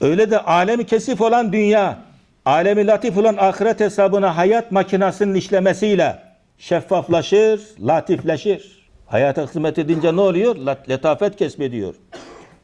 Öyle de alemi kesif olan dünya, alemi latif olan ahiret hesabına hayat makinasının işlemesiyle şeffaflaşır, latifleşir. Hayata hizmet edince ne oluyor? Letafet kesbediyor.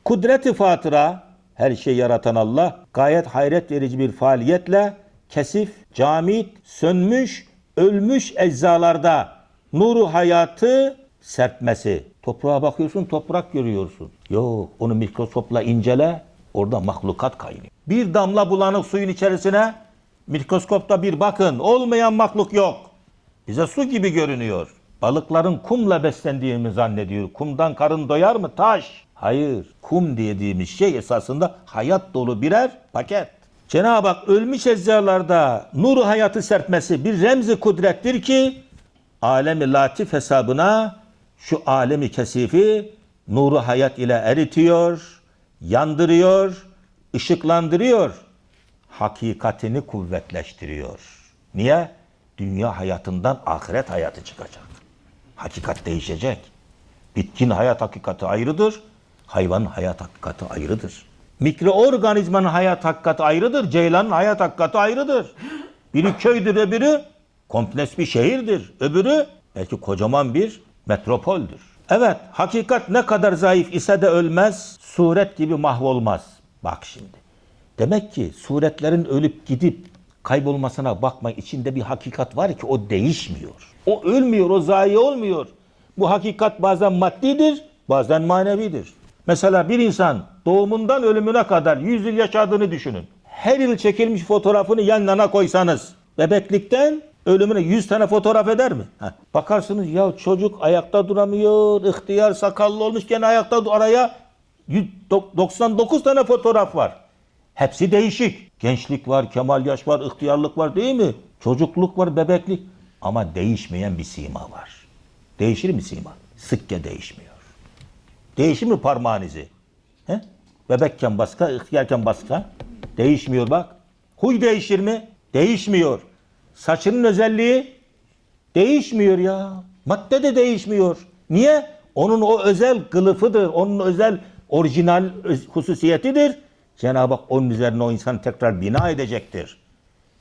Kudret-i fatıra, her şeyi yaratan Allah, gayet hayret verici bir faaliyetle kesif, camit, sönmüş, ölmüş eczalarda nuru hayatı serpmesi. Toprağa bakıyorsun, toprak görüyorsun. Yok, onu mikroskopla incele, orada mahlukat kaynıyor. Bir damla bulanık suyun içerisine mikroskopta bir bakın, olmayan mahluk yok. Bize su gibi görünüyor. Balıkların kumla beslendiğini zannediyor. Kumdan karın doyar mı? Taş. Hayır. Kum dediğimiz şey esasında hayat dolu birer paket. Cenab-ı Hak ölmüş eczalarda nuru hayatı serpmesi bir remzi kudrettir ki alemi latif hesabına şu alemi kesifi nuru hayat ile eritiyor, yandırıyor, ışıklandırıyor hakikatini kuvvetleştiriyor. Niye? Dünya hayatından ahiret hayatı çıkacak. Hakikat değişecek. Bitkin hayat hakikati ayrıdır. Hayvanın hayat hakikati ayrıdır. Mikroorganizmanın hayat hakikati ayrıdır. Ceylanın hayat hakikati ayrıdır. Biri köydür, öbürü kompleks bir şehirdir. Öbürü belki kocaman bir metropoldür. Evet, hakikat ne kadar zayıf ise de ölmez, suret gibi mahvolmaz. Bak şimdi. Demek ki suretlerin ölüp gidip kaybolmasına bakma içinde bir hakikat var ki o değişmiyor. O ölmüyor, o zayi olmuyor. Bu hakikat bazen maddidir, bazen manevidir. Mesela bir insan doğumundan ölümüne kadar 100 yıl yaşadığını düşünün. Her yıl çekilmiş fotoğrafını yan yana koysanız bebeklikten ölümüne 100 tane fotoğraf eder mi? Heh. Bakarsınız ya çocuk ayakta duramıyor, ihtiyar sakallı olmuş gene ayakta araya 100 dok- 99 tane fotoğraf var. Hepsi değişik. Gençlik var, kemal yaş var, ihtiyarlık var değil mi? Çocukluk var, bebeklik. Ama değişmeyen bir sima var. Değişir mi sima? Sıkke değişmiyor. Değişir mi parmağın izi? He? Bebekken başka, ihtiyarken başka. Değişmiyor bak. Huy değişir mi? Değişmiyor. Saçının özelliği değişmiyor ya. Madde de değişmiyor. Niye? Onun o özel kılıfıdır. Onun özel orijinal hususiyetidir. Cenab-ı Hak onun üzerine o insanı tekrar bina edecektir.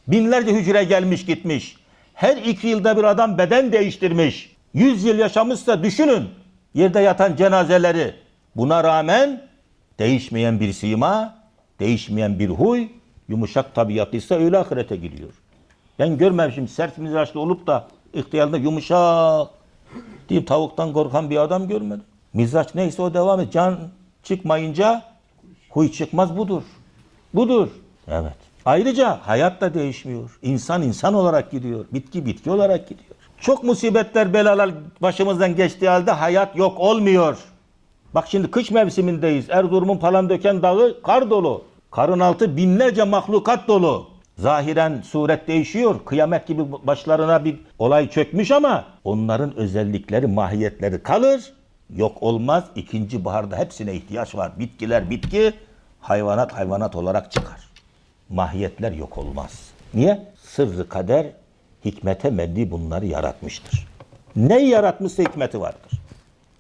Binlerce hücre gelmiş gitmiş. Her iki yılda bir adam beden değiştirmiş. Yüz yıl yaşamışsa düşünün. Yerde yatan cenazeleri. Buna rağmen değişmeyen bir sima, değişmeyen bir huy, yumuşak tabiatlıysa öyle ahirete gidiyor. Ben görmemişim sert mizaçlı olup da ihtiyarında yumuşak diyeyim tavuktan korkan bir adam görmedim. Mizaç neyse o devam et. Can çıkmayınca huy çıkmaz budur. Budur. Evet. Ayrıca hayat da değişmiyor. İnsan insan olarak gidiyor. Bitki bitki olarak gidiyor. Çok musibetler, belalar başımızdan geçtiği halde hayat yok olmuyor. Bak şimdi kış mevsimindeyiz. Erzurum'un Palandöken Dağı kar dolu. Karın altı binlerce mahlukat dolu. Zahiren suret değişiyor. Kıyamet gibi başlarına bir olay çökmüş ama onların özellikleri, mahiyetleri kalır. Yok olmaz. İkinci baharda hepsine ihtiyaç var. Bitkiler bitki, hayvanat hayvanat olarak çıkar. Mahiyetler yok olmaz. Niye? Sırrı kader hikmete menni bunları yaratmıştır. Ne yaratmışsa hikmeti vardır.